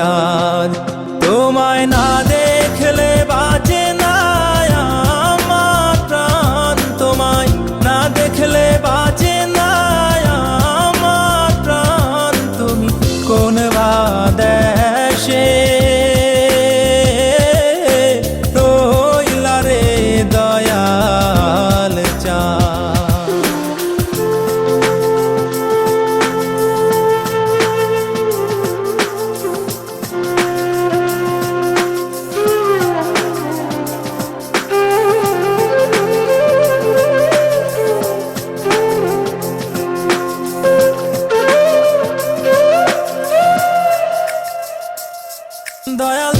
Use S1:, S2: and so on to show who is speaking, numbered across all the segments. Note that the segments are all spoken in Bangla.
S1: চাঁদ। তোমায় না দেখলে বাজে
S2: cuando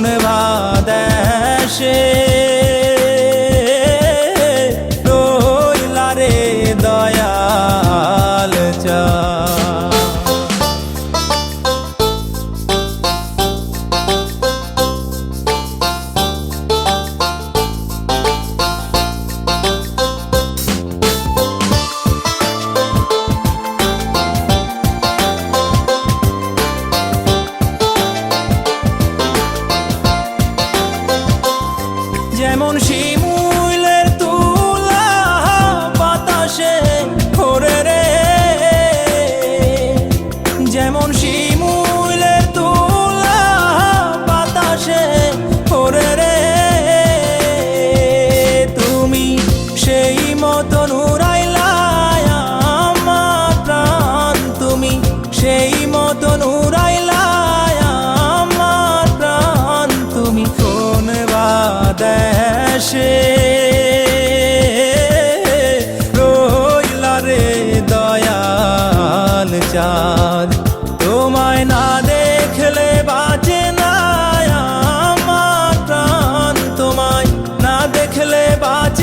S1: কোন বাদেশে যেমন শিমুলের দেশে রইলা রে দয়াল চাঁদ। তোমায় না দেখলে বাঁচে না আমার প্রাণ। তোমায় না দেখলে বাঁচে